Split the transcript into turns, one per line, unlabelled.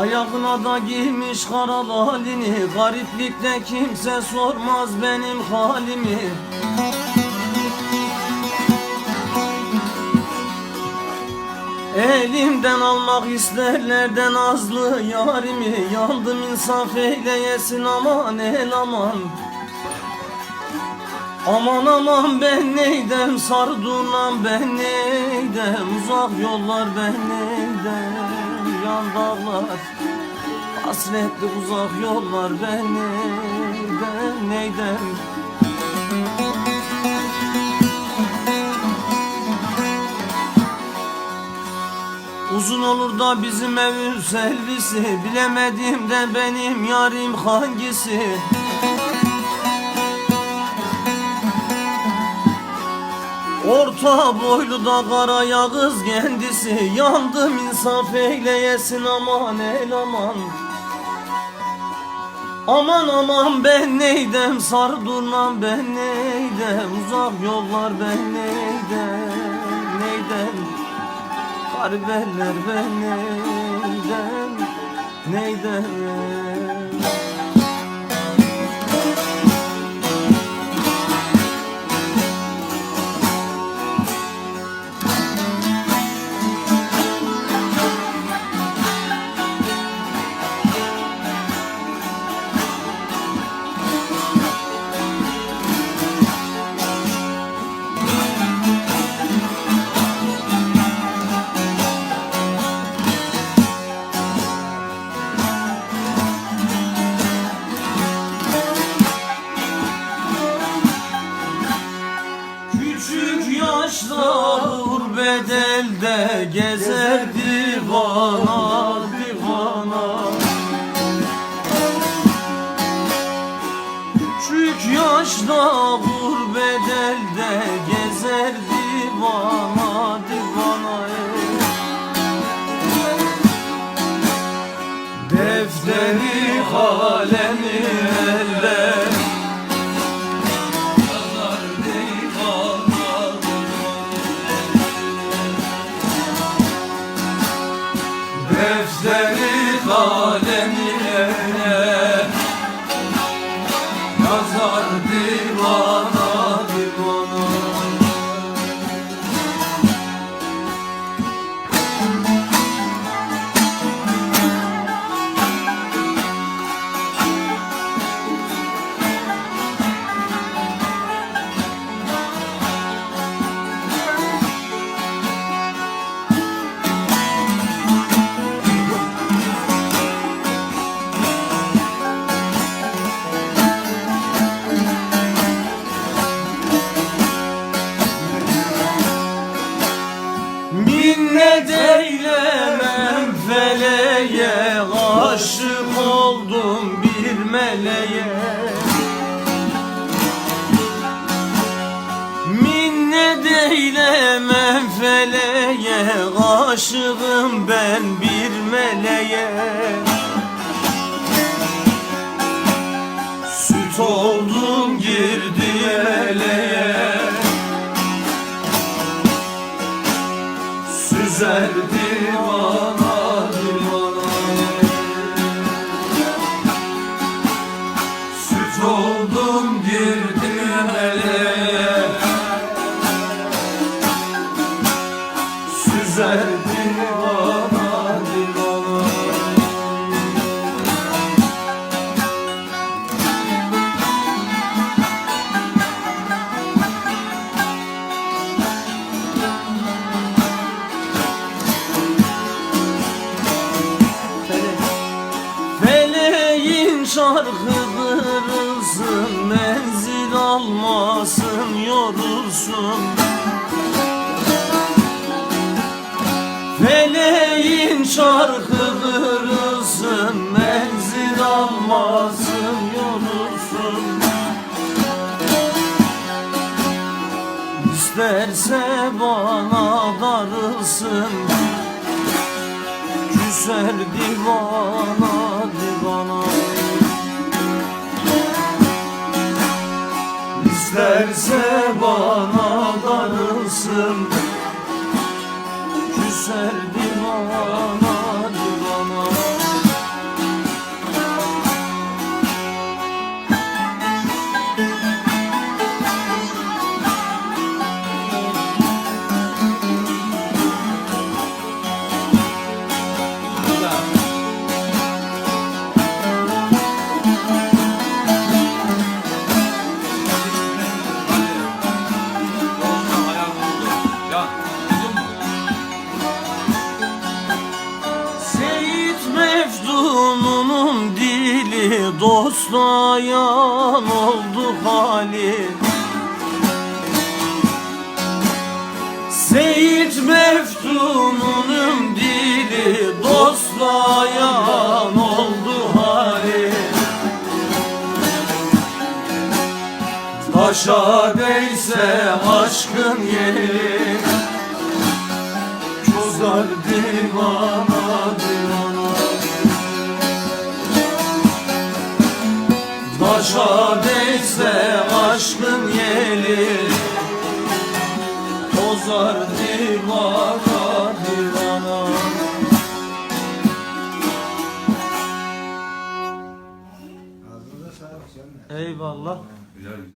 Ayağına da giymiş kara halini Gariplikte kimse sormaz benim halimi. Elimden almak isterlerden azlı yarimi Yandım insaf eyleyesin aman el aman. Aman aman ben neydem sardunam ben neydem Uzak yollar ben neydem yan dağlar Hasretli uzak yollar ben neydem neydem Uzun olur da bizim evin selvisi Bilemedim de benim yarim hangisi Orta boylu da kara yağız kendisi. Yandım insaf eyleyesin aman el aman. Aman aman ben neydem sardurmam ben neydem. Uzak yollar ben neydem neydem. Garip eller ben neydem neydem gezer divana divana. Küçük yaşta gurbet elde gezer divana Minnet eylemem feleğe Aşık oldum bir meleğe. Minnet eylemem feleğe Aşığım ben bir meleğe. Süt oldum girdim eleğe Süzer divana divana Feleğin şarkı kırılsın Menzil almasın yorulsun Feleğin şarkı kırılsın Menzil almasın yorulsun. İsterse bana darılsın. Küser divana divana. İsterse bana Küser divana Dosta yan oldu hali Seyit Meftun'un dili Dosta yan oldu hali Taşa değse aşkın yeri Çözar divana divana Taşa değse aşkın yeli Tozar divana divana. Eyvallah.